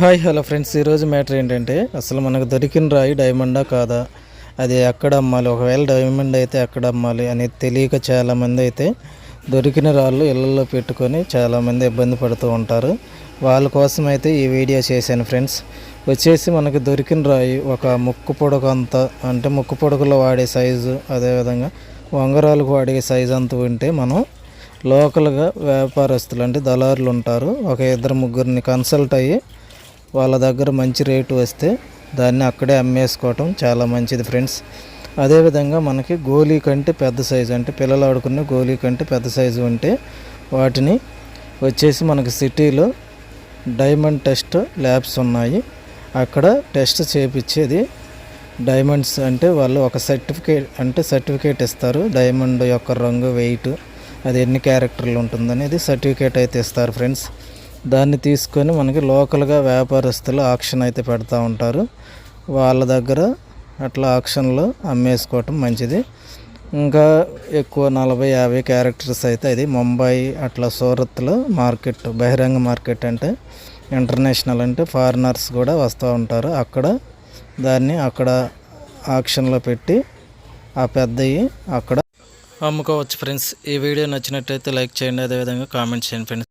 Hi hello friends. ఈరోజు matter ఏంటంటే అసలు మనకు దొరికిన రాయి డైమండా కాదా? అది ఎక్కడ అమ్మాలి? ఒకవేళ డైమండ్ అయితే ఎక్కడ అమ్మాలి అనేది తెలియక చాలామంది అయితే దొరికిన రాళ్ళు ఇళ్ళల్లో పెట్టుకొని చాలామంది ఇబ్బంది పడుతూ ఉంటారు. వాళ్ళ కోసం అయితే ఈ వీడియో చేశాను ఫ్రెండ్స్. వచ్చేసి మనకి దొరికిన రాయి ఒక ముక్కు పొడకు అంత అంటే ముక్కు పొడకలో వాడే సైజు అదేవిధంగా వంగరాలకు వాడే సైజు అంత ఉంటే మనం లోకల్గా వ్యాపారస్తులు అంటే దళారులు ఉంటారు. ఒక ఇద్దరు ముగ్గురిని కన్సల్ట్ అయ్యి వాళ్ళ దగ్గర మంచి రేటు వస్తే దాన్ని అక్కడే అమ్మేసుకోవటం చాలా మంచిది ఫ్రెండ్స్. అదేవిధంగా మనకి గోలీ కంటే పెద్ద సైజు అంటే పిల్లలు ఆడుకునే గోలీ కంటే పెద్ద సైజు ఉంటే వాటిని వచ్చేసి మనకి సిటీలో డైమండ్ టెస్ట్ ల్యాబ్స్ ఉన్నాయి. అక్కడ టెస్ట్ చేపించేది డైమండ్స్ అంటే వాళ్ళు ఒక సర్టిఫికేట్ అంటే సర్టిఫికేట్ ఇస్తారు. డైమండ్ యొక్క రంగు వెయిట్ అది ఎన్ని క్యారెక్టర్లు ఉంటుందనేది సర్టిఫికేట్ అయితే ఇస్తారు ఫ్రెండ్స్. దాన్ని తీసుకొని మనకి లోకల్గా వ్యాపారస్తులు ఆక్షన్ అయితే పెడతా ఉంటారు. వాళ్ళ దగ్గర అట్లా ఆక్షన్లో అమ్మేసుకోవటం మంచిది. ఇంకా ఎక్కువ నలభై యాభై క్యారెక్టర్స్ అయితే అది ముంబై అట్లా సూరత్లో మార్కెట్ బహిరంగ మార్కెట్ అంటే ఇంటర్నేషనల్ అంటే ఫారినర్స్ కూడా వస్తూ ఉంటారు. అక్కడ దాన్ని అక్కడ ఆక్షన్లో పెట్టి ఆ పెద్దవి అక్కడ అమ్ముకోవచ్చు ఫ్రెండ్స్. ఈ వీడియో నచ్చినట్టయితే లైక్ చేయండి. అదేవిధంగా కామెంట్ చేయండి ఫ్రెండ్స్.